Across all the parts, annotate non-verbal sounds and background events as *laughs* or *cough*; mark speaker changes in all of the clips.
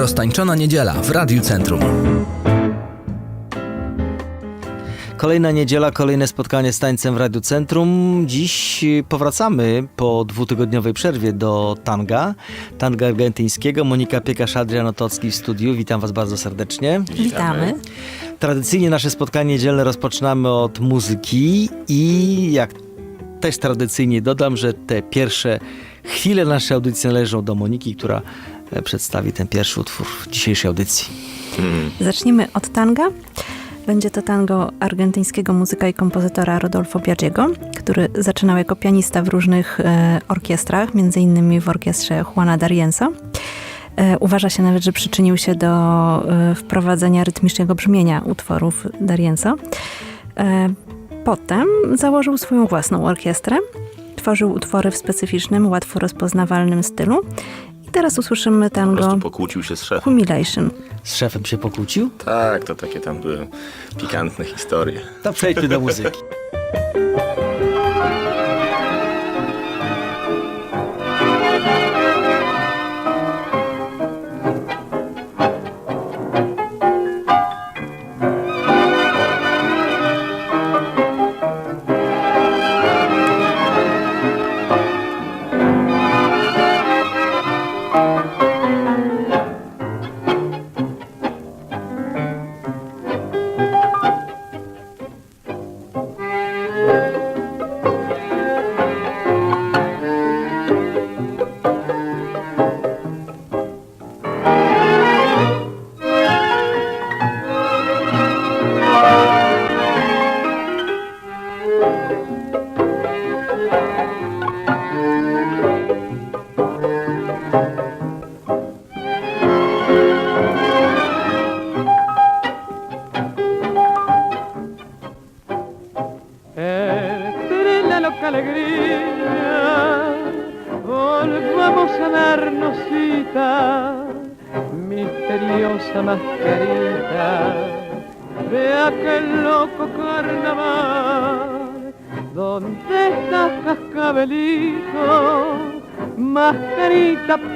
Speaker 1: Roztańczona niedziela w Radiu Centrum.
Speaker 2: Kolejna niedziela, kolejne spotkanie z tańcem w Radiu Centrum. Dziś powracamy po dwutygodniowej przerwie do tanga, tanga argentyńskiego. Monika Piekarz, Adrian Otocki w studiu. Witam Was bardzo serdecznie.
Speaker 3: Witamy.
Speaker 2: Tradycyjnie nasze spotkanie niedzielne rozpoczynamy od muzyki i jak też tradycyjnie dodam, że te pierwsze chwile naszej audycji należą do Moniki, która przedstawi ten pierwszy utwór w dzisiejszej audycji.
Speaker 3: Zaczniemy od tanga. Będzie to tango argentyńskiego muzyka i kompozytora Rodolfo Biagiego, który zaczynał jako pianista w różnych e, orkiestrach, między innymi w orkiestrze Juana Darienza. E, uważa się nawet, że przyczynił się do e, wprowadzenia rytmicznego brzmienia utworów Darienza. E, potem założył swoją własną orkiestrę. Tworzył utwory w specyficznym, łatwo rozpoznawalnym stylu. I teraz usłyszymy
Speaker 4: Po
Speaker 3: tango
Speaker 4: prostu pokłócił się z szefem.
Speaker 3: Humiliation.
Speaker 2: Z szefem się pokłócił?
Speaker 4: Tak, to takie tam były pikantne historie.
Speaker 2: To przejdźmy do muzyki. *laughs*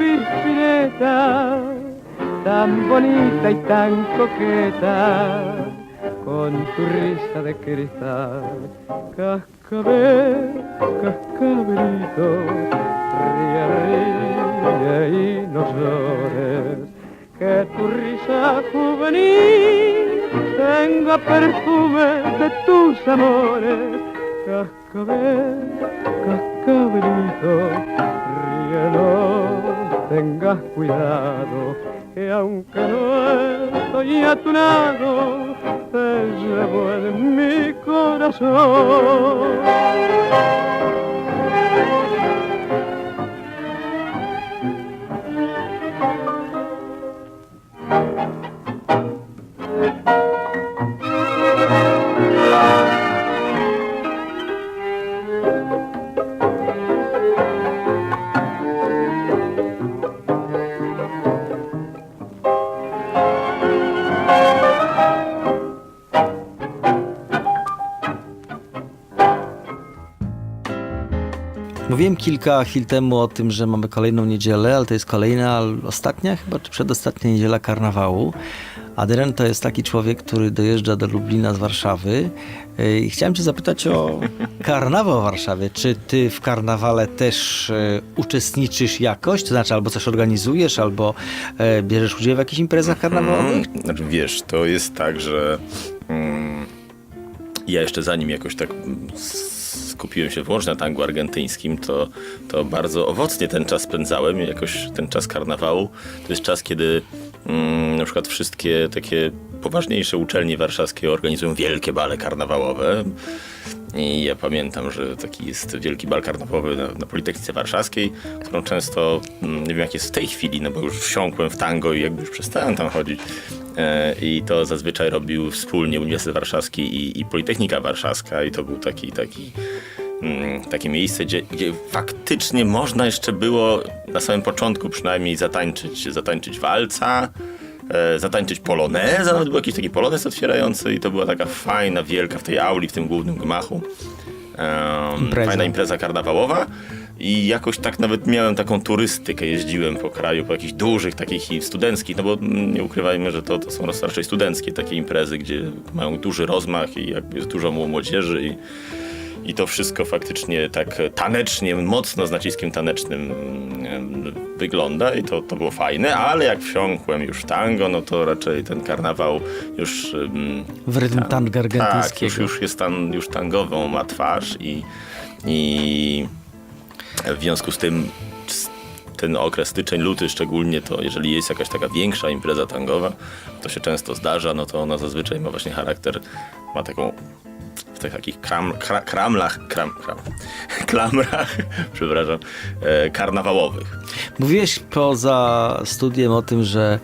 Speaker 5: Pispireta, tan bonita y tan coqueta con tu risa de cristal. Cascabel, cascabelito, ríe, ríe y no llores. Que tu risa juvenil tenga perfume de tus amores. Cascabel, cascabelito, ríelo, tengas cuidado, que aunque no estoy a tu lado, te llevo en mi corazón.
Speaker 2: Mówiłem kilka chwil temu o tym, że mamy kolejną niedzielę, ale to jest kolejna, ostatnia chyba, czy przedostatnia niedziela karnawału. Adrian to jest taki człowiek, który dojeżdża do Lublina z Warszawy. Yy, I chciałem cię zapytać o *laughs* karnawał w Warszawie. Czy ty w karnawale też e, uczestniczysz jakoś? To znaczy albo coś organizujesz, albo e, bierzesz udział w jakichś imprezach karnawałowych?
Speaker 4: Mm, Znaczy wiesz, to jest tak, że mm, ja jeszcze zanim jakoś tak skupiłem się wyłącznie na tangu argentyńskim, to, to bardzo owocnie ten czas spędzałem. Jakoś ten czas karnawału to jest czas, kiedy mm, na przykład wszystkie takie poważniejsze uczelnie warszawskie organizują wielkie bale karnawałowe. I ja pamiętam, że taki jest wielki bal karnawałowy na, na Politechnice Warszawskiej, którą często, mm, nie wiem jak jest w tej chwili, no bo już wsiąkłem w tango i jakby już przestałem tam chodzić. E, I to zazwyczaj robił wspólnie Uniwersytet Warszawski i, i Politechnika Warszawska i to był taki, taki takie miejsce, gdzie, gdzie faktycznie można jeszcze było na samym początku przynajmniej zatańczyć, zatańczyć walca, e, zatańczyć polonezę, nawet był jakiś taki polonez otwierający i to była taka fajna, wielka w tej auli, w tym głównym gmachu. em,
Speaker 2: Impreza.
Speaker 4: fajna impreza karnawałowa. I jakoś tak nawet miałem taką turystykę, jeździłem po kraju, po jakichś dużych takich studenckich, no bo mm, nie ukrywajmy, że to, to są raczej studenckie takie imprezy, gdzie mają duży rozmach i jakby jest dużo młodzieży i, i to wszystko faktycznie tak tanecznie, mocno z naciskiem tanecznym wygląda i to, to było fajne, ale jak wsiąkłem już w tango, no to raczej ten karnawał już...
Speaker 2: W rytm tanga
Speaker 4: tak, już, już jest tan, już tangową ma twarz i, i w związku z tym ten okres styczeń, luty szczególnie, to jeżeli jest jakaś taka większa impreza tangowa, to się często zdarza, no to ona zazwyczaj ma właśnie charakter, ma taką tych takich kram, kra, kramlach, kram, kram, *laughs* klamrach, przepraszam, e, karnawałowych.
Speaker 2: Mówiłeś poza studiem o tym, że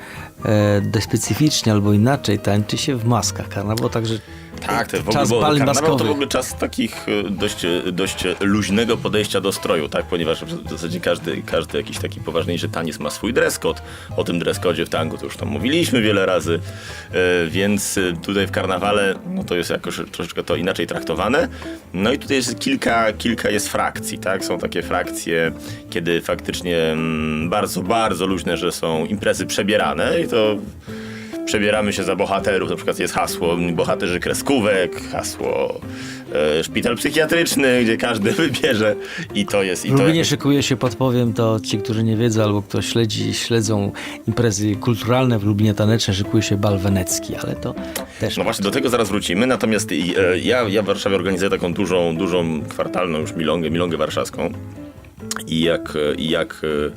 Speaker 2: dość specyficznie albo inaczej tańczy się w maskach karnawał, także
Speaker 4: Tak, to w ogóle,
Speaker 2: czas
Speaker 4: bo
Speaker 2: bali
Speaker 4: karnawał to w ogóle czas takich e, dość, e, dość luźnego podejścia do stroju, tak? Ponieważ w zasadzie każdy, każdy jakiś taki poważniejszy taniec ma swój dress code. O tym dress w tangu to już tam mówiliśmy wiele razy, e, więc e, tutaj w karnawale no to jest jakoś troszeczkę to inaczej traktowane. No i tutaj jest kilka, kilka jest frakcji, tak? Są takie frakcje, kiedy faktycznie mm, bardzo, bardzo luźne, że są imprezy przebierane to przebieramy się za bohaterów. Na przykład jest hasło bohaterzy kreskówek, hasło e, szpital psychiatryczny, gdzie każdy *laughs* wybierze. I to jest... I to jakoś-
Speaker 2: szykuje się, podpowiem, to ci, którzy nie wiedzą albo kto śledzi, śledzą imprezy kulturalne w Lublinie taneczne, szykuje się bal wenecki, ale to też...
Speaker 4: No właśnie, do tego zaraz wrócimy, natomiast e, ja, ja w Warszawie organizuję taką dużą, dużą kwartalną już milongę, milongę warszawską. I jak, e, i jak e,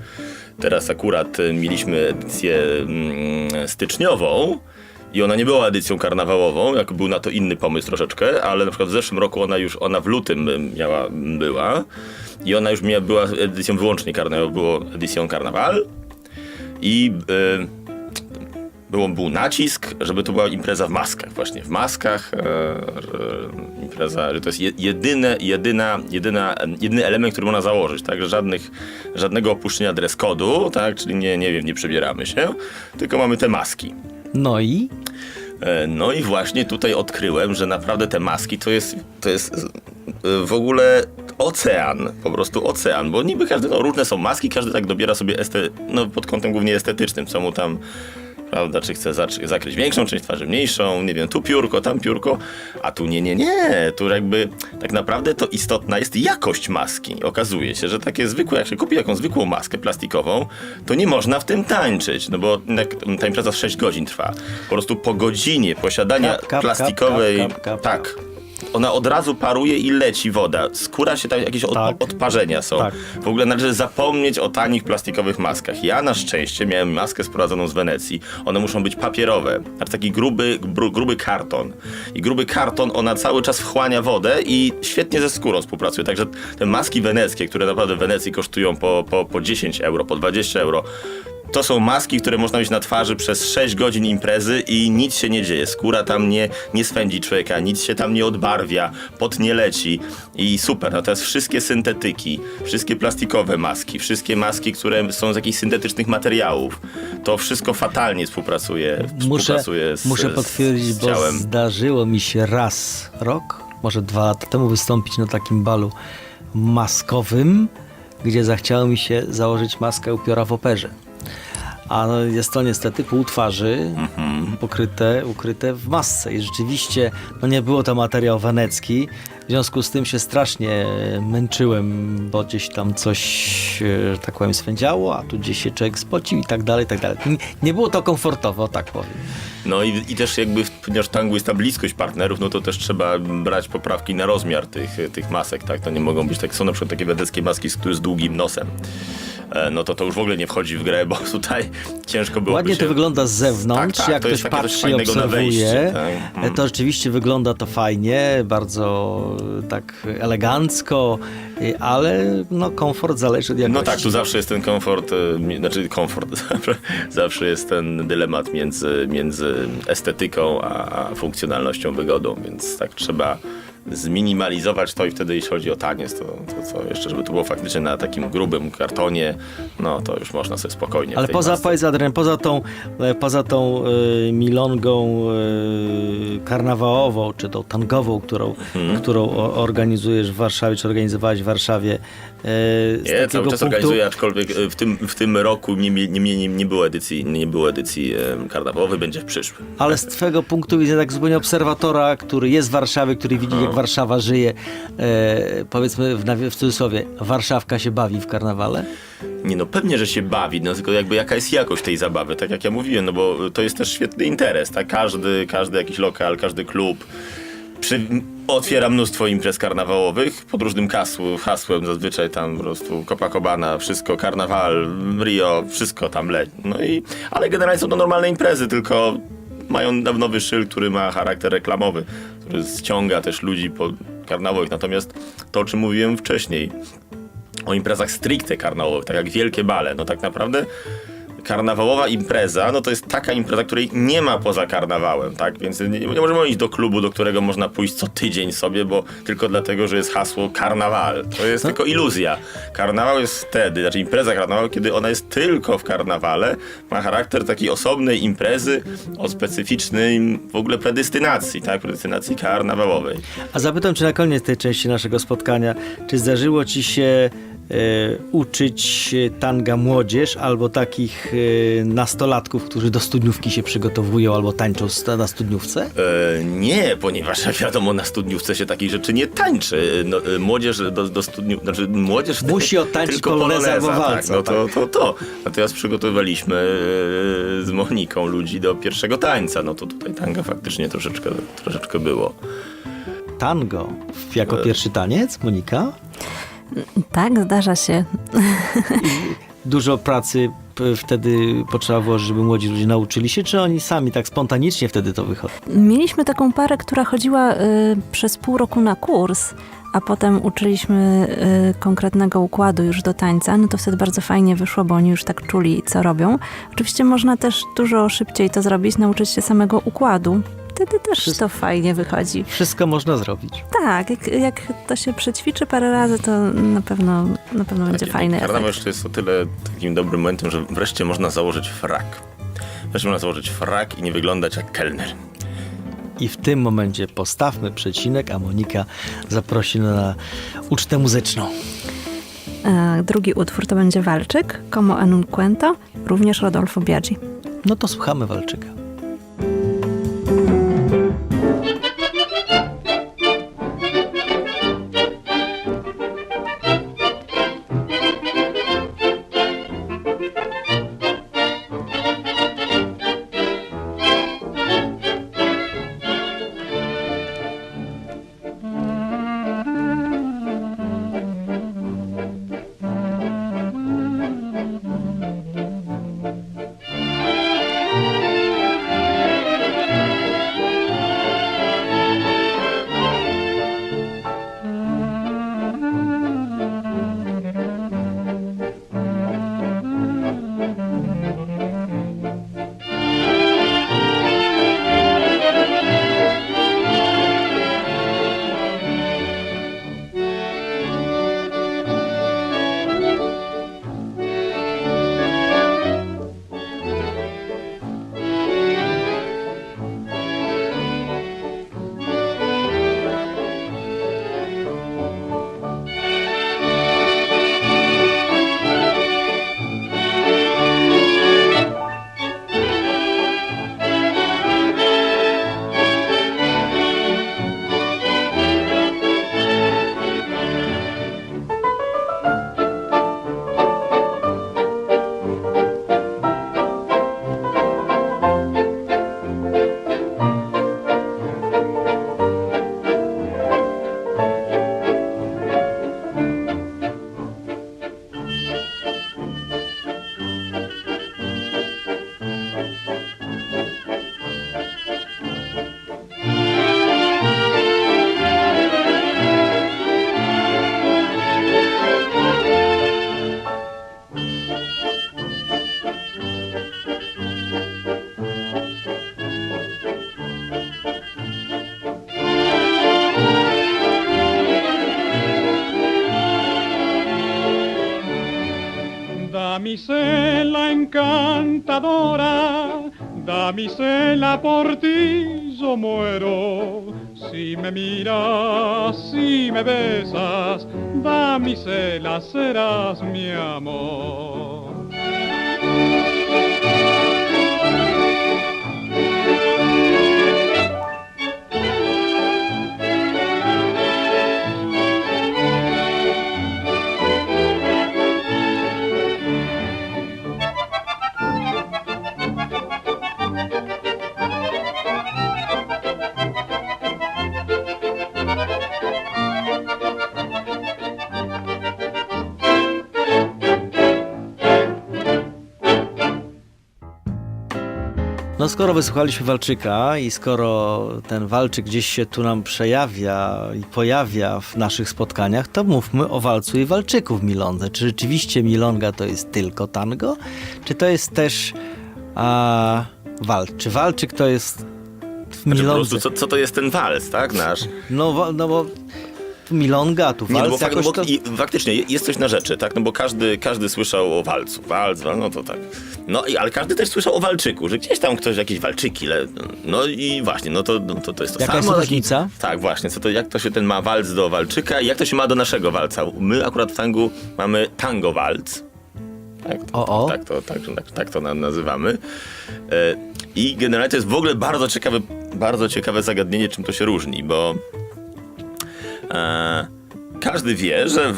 Speaker 4: teraz akurat e, mieliśmy edycję mm, styczniową, i ona nie była edycją karnawałową, jak był na to inny pomysł troszeczkę, ale na przykład w zeszłym roku ona już, ona w lutym y, miała, była i ona już była edycją wyłącznie karnawałową, było edycją karnawal i y, było, był nacisk, żeby to była impreza w maskach właśnie, w maskach, e, że impreza, że to jest je- jedyne, jedyna, jedyna, jedyny element, który można założyć, tak, że żadnych, żadnego opuszczenia dress code'u, tak, czyli nie, nie wiem, nie przebieramy się, tylko mamy te maski.
Speaker 2: No i?
Speaker 4: E, No i właśnie tutaj odkryłem, że naprawdę te maski to jest, to jest e, w ogóle ocean, po prostu ocean, bo niby każdy, no różne są maski, każdy tak dobiera sobie este, no pod kątem głównie estetycznym, co mu tam prawda, czy chce zac- zakryć większą część twarzy, mniejszą, nie wiem, tu piórko, tam piórko, a tu nie, nie, nie, tu jakby tak naprawdę to istotna jest jakość maski. Okazuje się, że takie zwykłe, jak się kupi jakąś zwykłą maskę plastikową, to nie można w tym tańczyć, no bo ta impreza z 6 godzin trwa. Po prostu po godzinie posiadania
Speaker 2: Kap, kap,
Speaker 4: plastikowej,
Speaker 2: kap.
Speaker 4: tak, ona od razu paruje i leci woda. Skóra się tam, jakieś od,
Speaker 2: Tak.
Speaker 4: odparzenia są.
Speaker 2: Tak.
Speaker 4: W ogóle należy zapomnieć o tanich plastikowych maskach. Ja na szczęście miałem maskę sprowadzoną z Wenecji. One muszą być papierowe. Znaczy taki gruby, gru, gruby karton. I gruby karton, ona cały czas wchłania wodę i świetnie ze skórą współpracuje. Także te maski weneckie, które naprawdę w Wenecji kosztują po, po, po 10 euro, po 20 euro, to są maski, które można mieć na twarzy przez 6 godzin imprezy i nic się nie dzieje. Skóra tam nie, nie swędzi człowieka, nic się tam nie odbarwia, pot nie leci i super. Natomiast wszystkie syntetyki, wszystkie plastikowe maski, wszystkie maski, które są z jakichś syntetycznych materiałów, to wszystko fatalnie współpracuje,
Speaker 2: muszę,
Speaker 4: współpracuje z,
Speaker 2: muszę
Speaker 4: z-
Speaker 2: potwierdzić,
Speaker 4: z
Speaker 2: bo
Speaker 4: ciałem.
Speaker 2: zdarzyło mi się raz rok, może dwa lata temu wystąpić na takim balu maskowym, gdzie zachciało mi się założyć maskę upiora w operze. A jest to niestety pół twarzy
Speaker 4: Mhm.
Speaker 2: pokryte, ukryte w masce. I rzeczywiście no nie było to materiał wenecki. W związku z tym się strasznie męczyłem, bo gdzieś tam coś, e, że tak powiem, swędziało, a tu gdzieś się człowiek spocił i tak dalej, i tak dalej. Nie- było to komfortowo, tak powiem.
Speaker 4: No i, i też jakby, ponieważ w tangu jest ta bliskość partnerów, no to też trzeba brać poprawki na rozmiar tych, tych masek, tak? To nie mogą być tak, są na przykład takie wedeckie maski z, z długim nosem. E, No to to już w ogóle nie wchodzi w grę, bo *laughs* tutaj ciężko było.
Speaker 2: Ładnie to wygląda z zewnątrz,
Speaker 4: Tak, tak,
Speaker 2: jak
Speaker 4: to
Speaker 2: ktoś patrzy i
Speaker 4: na
Speaker 2: obserwuje,
Speaker 4: wejście, tak. Mm.
Speaker 2: to rzeczywiście wygląda to fajnie, bardzo e, tak elegancko, e, ale no komfort zależy od jakości.
Speaker 4: No tak, tu zawsze jest ten komfort, e, znaczy komfort, *laughs* zawsze, jest ten dylemat między, między estetyką a funkcjonalnością, wygodą, więc tak trzeba zminimalizować to i wtedy jeśli chodzi o taniec, to, to co jeszcze, żeby to było faktycznie na takim grubym kartonie, no to już można sobie spokojnie.
Speaker 2: Ale poza,
Speaker 4: masce-
Speaker 2: powiedz Adrian, poza tą, e, poza tą e, milongą e, karnawałową, czy tą tangową, którą,
Speaker 4: Mhm.
Speaker 2: którą organizujesz w Warszawie, czy organizowałeś w Warszawie, z
Speaker 4: Nie, cały czas
Speaker 2: punktu...
Speaker 4: organizuję, aczkolwiek e, w tym, w tym roku nie, nie, nie, nie, było edycji, nie było edycji e, karnawałowej, będzie w przyszłym.
Speaker 2: Ale z twojego punktu widzenia, tak zupełnie obserwatora, który jest w Warszawie, który widzi, jak Warszawa żyje, e, powiedzmy w, w cudzysłowie, Warszawka się bawi w karnawale?
Speaker 4: Nie no, pewnie, że się bawi, no tylko jakby jaka jest jakość tej zabawy, tak jak ja mówiłem, no bo to jest też świetny interes, tak? Każdy, każdy jakiś lokal, każdy klub przy, otwiera mnóstwo imprez karnawałowych pod różnym kasłu, hasłem, zazwyczaj tam po prostu Copacabana, wszystko, karnawal, Rio, wszystko tam leci. No i, ale generalnie są to normalne imprezy, tylko mają nowy szyld, który ma charakter reklamowy, który ściąga też ludzi po karnawałowych. Natomiast to, o czym mówiłem wcześniej, o imprezach stricte karnawałowych, tak jak wielkie bale, no tak naprawdę karnawałowa impreza, no to jest taka impreza, której nie ma poza karnawałem, tak? Więc nie, nie możemy iść do klubu, do którego można pójść co tydzień sobie, bo tylko dlatego, że jest hasło karnawal. To jest tylko iluzja. Karnawał jest wtedy, znaczy impreza karnawalu, kiedy ona jest tylko w karnawale, ma charakter takiej osobnej imprezy o specyficznej w ogóle predestynacji, tak? Predestynacji karnawałowej.
Speaker 2: A zapytam cię na koniec tej części naszego spotkania, czy zdarzyło ci się uczyć tanga młodzież albo takich e, nastolatków, którzy do studniówki się przygotowują albo tańczą na studniówce?
Speaker 4: E, nie, ponieważ *laughs* wiadomo, na studniówce się takich rzeczy nie tańczy. No, e, młodzież do, do studniów, znaczy młodzież
Speaker 2: Musi odtańczyć
Speaker 4: tylko
Speaker 2: poloneza albo
Speaker 4: tak, no to, to, to. Natomiast przygotowywaliśmy e, z Moniką ludzi do pierwszego tańca. No to tutaj tanga faktycznie troszeczkę, troszeczkę było.
Speaker 2: Tango jako pierwszy taniec, Monika?
Speaker 3: Tak, zdarza się.
Speaker 2: Dużo pracy p- wtedy potrzeba włożyć, żeby młodzi ludzie nauczyli się, czy oni sami tak spontanicznie wtedy to wychodzą?
Speaker 3: Mieliśmy taką parę, która chodziła y, przez pół roku na kurs, a potem uczyliśmy y, konkretnego układu już do tańca. No to wtedy bardzo fajnie wyszło, bo oni już tak czuli, co robią. Oczywiście można też dużo szybciej to zrobić, nauczyć się samego układu. Wtedy też
Speaker 2: Wszystko-
Speaker 3: to fajnie wychodzi.
Speaker 2: Wszystko można zrobić.
Speaker 3: Tak, jak, jak to się przećwiczy parę razy, to na pewno, na pewno będzie fajny
Speaker 4: Karnawał jeszcze jest o tyle takim dobrym momentem, że wreszcie można założyć frak. Wreszcie można założyć frak i nie wyglądać jak kelner.
Speaker 2: I w tym momencie postawmy przecinek, a Monika zaprosi na ucztę muzyczną.
Speaker 3: E, drugi utwór to będzie Walczyk, Como en un cuento, również Rodolfo Biaggi.
Speaker 2: No to słuchamy Walczyka.
Speaker 5: Por ti yo muero. Si me miras, si me besas, damisela serás mi amor.
Speaker 2: No skoro wysłuchaliśmy Walczyka i skoro ten Walczyk gdzieś się tu nam przejawia i pojawia w naszych spotkaniach, to mówmy o walcu i Walczyku w Milonze. Czy rzeczywiście Milonga to jest tylko tango? Czy to jest też a? Czy Walczyk to jest w
Speaker 4: Znaczy, po prostu, co, co to jest ten wals, tak, nasz?
Speaker 2: No, no bo tu Milonga, tu
Speaker 4: Nie, no bo,
Speaker 2: walc jakoś
Speaker 4: bo
Speaker 2: to...
Speaker 4: i, faktycznie je- jest coś na rzeczy, tak? No bo każdy, każdy słyszał o walcu, walc, wal, no to tak. No i ale każdy też słyszał o walczyku, że gdzieś tam ktoś jakieś walczyki, le, no i właśnie, no to, no to, to jest to
Speaker 2: Jaka
Speaker 4: samo.
Speaker 2: jest
Speaker 4: taki-
Speaker 2: różnica?
Speaker 4: Tak, właśnie, co to, jak to się ten ma walc do walczyka i jak to się ma do naszego walca. My akurat w tangu mamy tango walc. Tak, to,
Speaker 2: O, o.
Speaker 4: tak, to, tak, tak, tak to na- nazywamy. E, I generalnie to jest w ogóle bardzo ciekawe, bardzo ciekawe zagadnienie, czym to się różni, bo e, każdy wie, że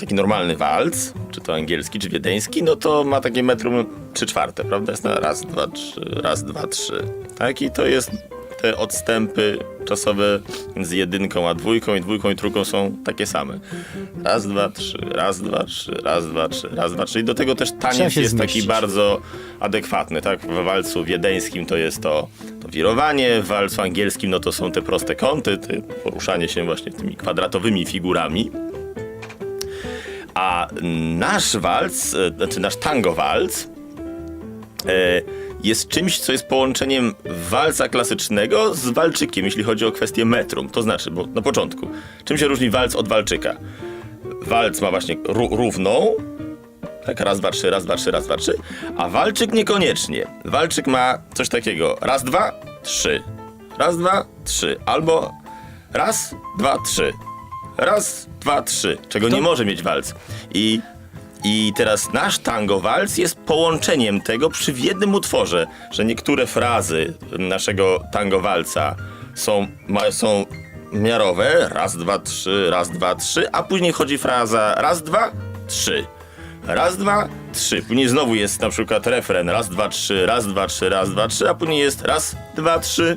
Speaker 4: taki normalny walc, czy to angielski, czy wiedeński, no to ma takie metrum 3 czwarte, prawda? Jest na raz, dwa, trzy, raz, dwa, trzy. Tak? I to jest te odstępy czasowe między jedynką a dwójką i dwójką i trójką są takie same. Raz, dwa, trzy, raz, dwa, trzy, raz, dwa, trzy, raz, dwa, trzy. I do tego też taniec jest taki
Speaker 2: zmieścić.
Speaker 4: bardzo adekwatny, tak? W walcu wiedeńskim to jest to, to wirowanie, w walcu angielskim no to są te proste kąty, te poruszanie się właśnie tymi kwadratowymi figurami. A nasz walc, e, znaczy nasz tango walc, e, jest czymś, co jest połączeniem walca klasycznego z walczykiem, jeśli chodzi o kwestię metrum. To znaczy, bo na początku, czym się różni walc od walczyka? Walc ma właśnie ró- równą, tak, raz, dwa, trzy, raz, dwa, trzy, raz, dwa, trzy. A walczyk niekoniecznie. Walczyk ma coś takiego. Raz, dwa, trzy. Raz, dwa, trzy. Albo raz, dwa, trzy. Raz, dwa, trzy. Czego nie może mieć walc. I, I teraz nasz tango walc jest połączeniem tego przy w jednym utworze, że niektóre frazy naszego tango walca są, ma, są miarowe. Raz, dwa, trzy, raz, dwa, trzy. A później chodzi fraza raz, dwa, trzy. Raz, dwa, trzy. Później znowu jest na przykład refren. Raz, dwa, trzy, raz, dwa, trzy, raz, dwa, trzy, a później jest raz, dwa, trzy.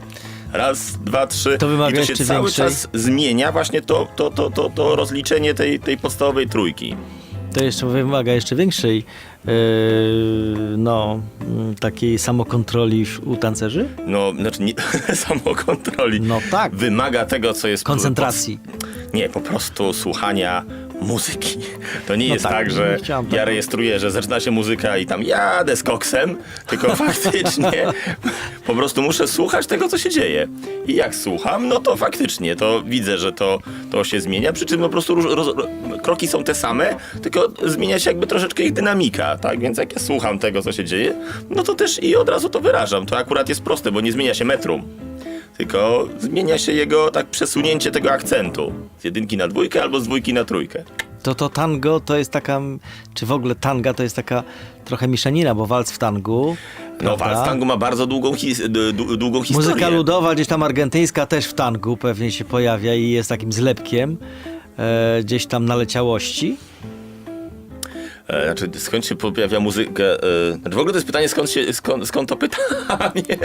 Speaker 4: Raz, dwa, trzy.
Speaker 2: To wymaga
Speaker 4: I to się cały
Speaker 2: większej-
Speaker 4: czas zmienia właśnie to, to, to, to, to rozliczenie tej, tej podstawowej trójki.
Speaker 2: To jeszcze wymaga jeszcze większej yy, no, mm, takiej samokontroli u tancerzy?
Speaker 4: No, znaczy nie, *laughs* samokontroli.
Speaker 2: No tak.
Speaker 4: Wymaga tego, co jest...
Speaker 2: Koncentracji.
Speaker 4: Nie, po prostu słuchania muzyki. To nie
Speaker 2: No
Speaker 4: jest
Speaker 2: tak,
Speaker 4: tak,
Speaker 2: nie
Speaker 4: że
Speaker 2: chciałam
Speaker 4: ja rejestruję, że zaczyna się muzyka i tam jadę z koksem, tylko *laughs* faktycznie po prostu muszę słuchać tego, co się dzieje. I jak słucham, no to faktycznie to widzę, że to, to się zmienia, przy czym po prostu róż, roz, ro- kroki są te same, tylko zmienia się jakby troszeczkę ich dynamika, tak? Więc jak ja słucham tego, co się dzieje, no to też i od razu to wyrażam. To akurat jest proste, bo nie zmienia się metrum tylko zmienia się jego tak przesunięcie tego akcentu z jedynki na dwójkę albo z dwójki na trójkę.
Speaker 2: To to tango to jest taka, czy w ogóle tanga to jest taka trochę mieszanina, bo walc w tangu.
Speaker 4: No,
Speaker 2: prawda?
Speaker 4: walc tango ma bardzo długą, his, d- długą historię.
Speaker 2: Muzyka ludowa, gdzieś tam argentyńska też w tangu pewnie się pojawia i jest takim zlepkiem e, gdzieś tam naleciałości.
Speaker 4: E, Znaczy, skąd się pojawia muzyka? E, znaczy, w ogóle to jest pytanie, skąd, się, skąd, skąd to pytanie?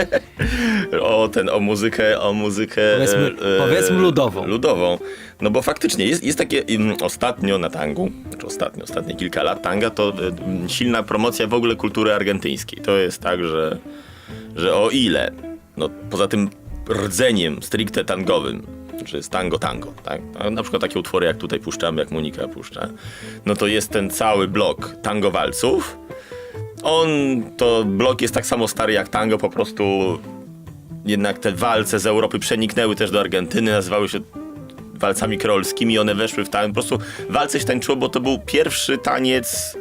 Speaker 4: *laughs* o ten, o muzykę, o muzykę...
Speaker 2: Powiedzmy- powiedzmy ludową.
Speaker 4: Ludową. No bo faktycznie jest, jest takie im, ostatnio na tangu, znaczy ostatnio, ostatnie kilka lat, tanga to e, m, silna promocja w ogóle kultury argentyńskiej. To jest tak, że, że o ile, no poza tym rdzeniem stricte tangowym, że jest tango, tango, tak? Na przykład takie utwory jak tutaj puszczamy, jak Monika puszcza, no to jest ten cały blok tango walców. On, to blok jest tak samo stary jak tango, po prostu jednak te walce z Europy przeniknęły też do Argentyny, nazywały się walcami kreolskimi, one weszły w tańc. Po prostu walce się tańczyło, bo to był pierwszy taniec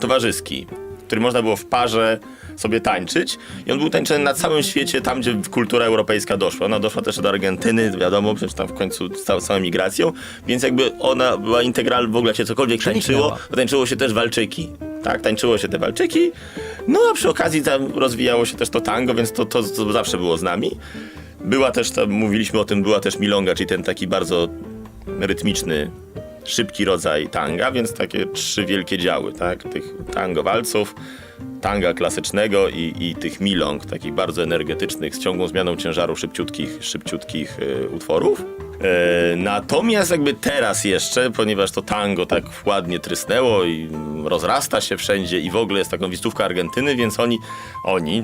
Speaker 4: towarzyski. który można było w parze sobie tańczyć. I on był tańczony na całym świecie, tam gdzie kultura europejska doszła. Ona doszła też do Argentyny, wiadomo, przecież tam w końcu z całą, całą migracją, więc jakby ona była integralna, w ogóle się cokolwiek tańczyło, tańczyło się też walczyki. Tak, tańczyło się te walczyki. No a przy okazji tam rozwijało się też to tango, więc to, to, to zawsze było z nami. Była też, tam, mówiliśmy o tym, była też milonga, czyli ten taki bardzo rytmiczny, szybki rodzaj tanga, więc takie trzy wielkie działy, tak? Tych tango walców, tanga klasycznego i, i tych milong, takich bardzo energetycznych, z ciągłą zmianą ciężaru szybciutkich, szybciutkich y, utworów. E, natomiast jakby teraz jeszcze, ponieważ to tango tak ładnie trysnęło i rozrasta się wszędzie i w ogóle jest taką wizytówką Argentyny, więc oni, oni,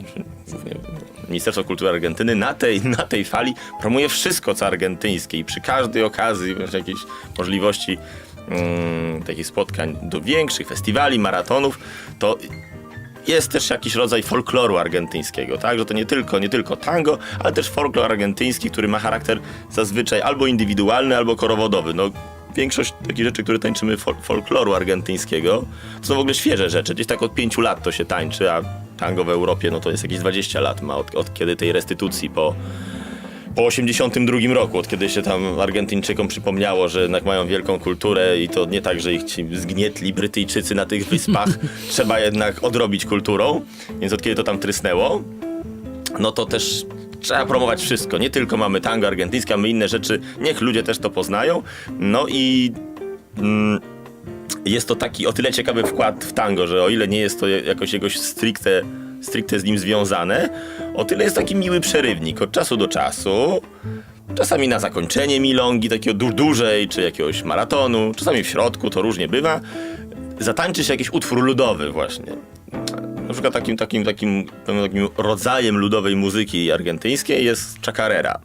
Speaker 4: Ministerstwo Kultury Argentyny na tej, *laughs* na tej fali promuje wszystko, co argentyńskie i przy każdej okazji, jakiejś możliwości mm, takich spotkań do większych festiwali, maratonów, to jest też jakiś rodzaj folkloru argentyńskiego, tak? Że to nie tylko, nie tylko tango, ale też folklor argentyński, który ma charakter zazwyczaj albo indywidualny, albo korowodowy. No, większość takich rzeczy, które tańczymy fol folkloru argentyńskiego, to są w ogóle świeże rzeczy. Gdzieś tak od pięciu lat to się tańczy, a tango w Europie no to jest jakieś 20 lat ma od, od kiedy tej restytucji po po 82 roku, od kiedy się tam Argentyńczykom przypomniało, że jednak mają wielką kulturę i to nie tak, że ich ci zgnietli Brytyjczycy na tych wyspach, *laughs* trzeba jednak odrobić kulturą, więc od kiedy to tam trysnęło, no to też trzeba promować wszystko. Nie tylko mamy tango argentyńskie, mamy inne rzeczy, niech ludzie też to poznają. No i mm, jest to taki o tyle ciekawy wkład w tango, że o ile nie jest to jakoś jego stricte, stricte z nim związane, o tyle jest taki miły przerywnik od czasu do czasu. Czasami na zakończenie milongi, takiego du dłużej, czy jakiegoś maratonu, czasami w środku, to różnie bywa. Zatańczy się jakiś utwór ludowy właśnie. Na przykład takim, takim, takim, takim rodzajem ludowej muzyki argentyńskiej jest chacarera.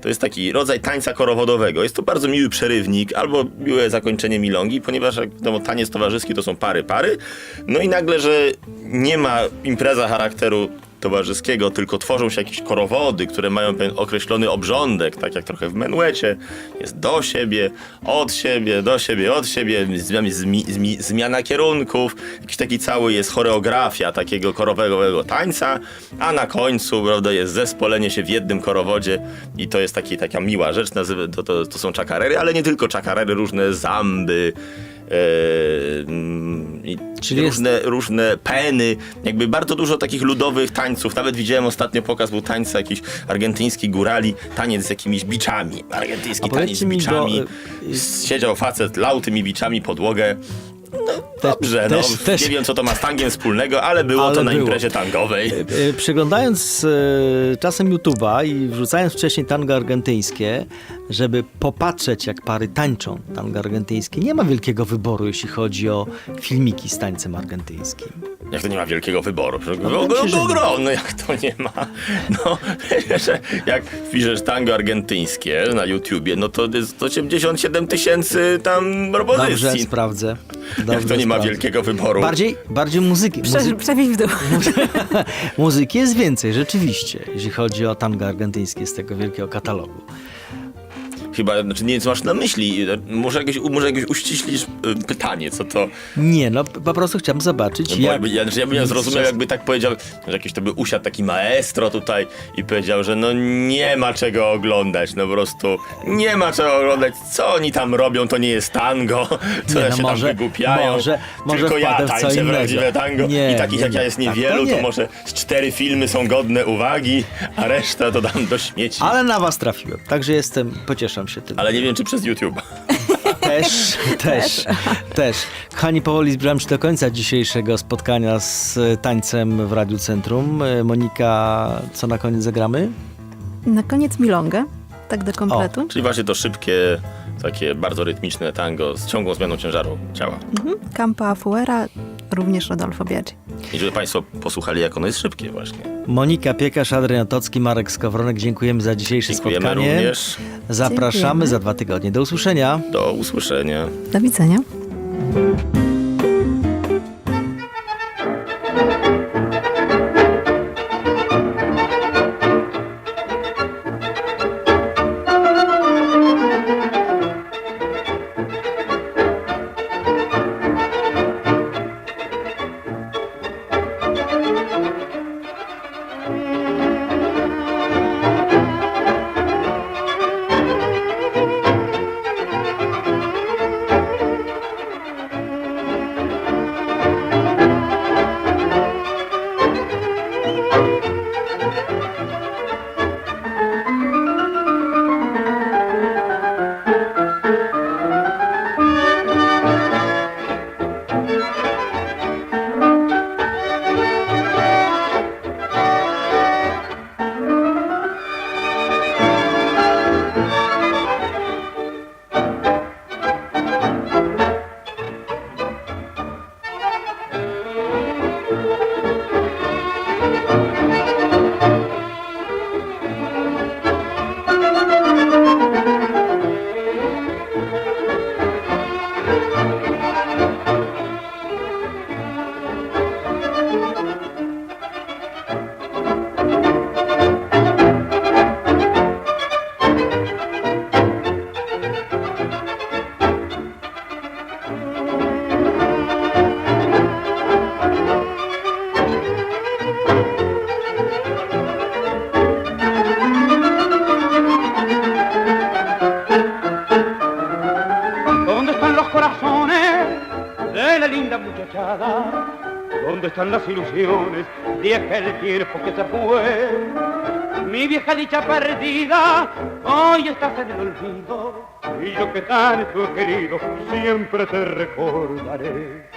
Speaker 4: To jest taki rodzaj tańca korowodowego. Jest to bardzo miły przerywnik albo miłe zakończenie milongi, ponieważ jak wiadomo, taniec towarzyski to są pary, pary. No i nagle, że nie ma impreza charakteru towarzyskiego, tylko tworzą się jakieś korowody, które mają pewien określony obrządek, tak jak trochę w menuecie. Jest do siebie, od siebie, do siebie, od siebie, zmi, zmi, zmi, zmiana kierunków, jakiś taki cały jest choreografia takiego korowego tańca, a na końcu, prawda, jest zespolenie się w jednym korowodzie i to jest taki, taka miła rzecz, nazywa, to, to, to są czakarery, ale nie tylko czakarery, różne zamby, i
Speaker 2: Czyli jest-
Speaker 4: różne, różne peny, jakby bardzo dużo takich ludowych tańców. Nawet widziałem ostatnio pokaz, był tańca jakiś argentyński górali, taniec z jakimiś biczami. Argentyński taniec z
Speaker 2: powiedzcie mi,
Speaker 4: biczami.
Speaker 2: bo,
Speaker 4: Siedział facet, lał tymi biczami podłogę. Dobrze,
Speaker 2: też-
Speaker 4: no,
Speaker 2: też-
Speaker 4: nie wiem co to ma z tangiem wspólnego, ale było
Speaker 2: Ale
Speaker 4: to na
Speaker 2: było.
Speaker 4: imprezie tangowej.
Speaker 2: E, Przeglądając e, czasem YouTube'a i wrzucając wcześniej tango argentyńskie, żeby popatrzeć jak pary tańczą tango argentyńskie, nie ma wielkiego wyboru, jeśli chodzi o filmiki z tańcem argentyńskim.
Speaker 4: Jak to nie ma wielkiego wyboru?
Speaker 2: No,
Speaker 4: no,
Speaker 2: nie.
Speaker 4: ogromny, jak to nie ma. No, *laughs* jak wpiszesz tango argentyńskie na YouTubie, no to jest 87 tysięcy tam
Speaker 2: Dobrze,
Speaker 4: propozycji.
Speaker 2: sprawdzę.
Speaker 4: Jak
Speaker 2: Dobrze,
Speaker 4: to nie ma
Speaker 2: sprawdzę.
Speaker 4: wielkiego wyboru?
Speaker 2: Bardziej, bardziej muzyki.
Speaker 3: Prze,
Speaker 2: Muzy
Speaker 3: przebić w dół. *laughs*
Speaker 2: muzyki jest więcej, rzeczywiście, jeśli chodzi o tango argentyńskie z tego wielkiego katalogu.
Speaker 4: Chyba, znaczy nie wiem, co masz na myśli. Może jakieś, może jakieś uściślisz y, pytanie, co to...
Speaker 2: Nie, no po prostu chciałem zobaczyć,
Speaker 4: Bo
Speaker 2: jak...
Speaker 4: ja, znaczy ja bym ja zrozumiał,
Speaker 2: Mistrzostw-
Speaker 4: jakby tak powiedział, że jakiś to by usiadł taki maestro tutaj i powiedział, że no nie ma czego oglądać, no po prostu nie ma czego oglądać, co oni tam robią, to nie jest tango, *laughs* co
Speaker 2: Nie,
Speaker 4: ja
Speaker 2: no
Speaker 4: się
Speaker 2: może-
Speaker 4: tam wygłupiają,
Speaker 2: może- może
Speaker 4: tylko ja tańczę prawdziwe tango.
Speaker 2: Nie,
Speaker 4: i takich
Speaker 2: nie,
Speaker 4: jak ja jest
Speaker 2: tak to
Speaker 4: niewielu, to, może z cztery filmy są godne uwagi, a reszta to dam do śmieci. Ale,
Speaker 2: Ale na was trafiłem, także jestem, pocieszam się tym.
Speaker 4: nie wiem, czy przez YouTube. *laughs*
Speaker 2: Też, też, też. Kochani, powoli zbliżam się do końca dzisiejszego spotkania z tańcem w Radiu Centrum. Monika, co na koniec zagramy?
Speaker 3: Na koniec milongę, tak do kompletu.
Speaker 4: Czyli właśnie to szybkie, takie bardzo rytmiczne tango z ciągłą zmianą ciężaru ciała.
Speaker 3: Mhm. Campa Fuera, również Rodolfo Biaggi.
Speaker 4: I żeby Państwo posłuchali, jak ono jest szybkie właśnie.
Speaker 2: Monika Piekarz, Adrian Tocki, Marek Skowronek. Dziękujemy za dzisiejsze
Speaker 4: Dziękujemy
Speaker 2: spotkanie.
Speaker 4: również.
Speaker 2: Zapraszamy
Speaker 3: Dziękujemy.
Speaker 2: za dwa tygodnie. Do usłyszenia.
Speaker 4: Do usłyszenia.
Speaker 3: Do widzenia.
Speaker 6: Están las ilusiones de aquel tiempo que se fue? Mi vieja dicha perdida, hoy estás en el olvido. Y yo que tanto he querido, siempre te recordaré.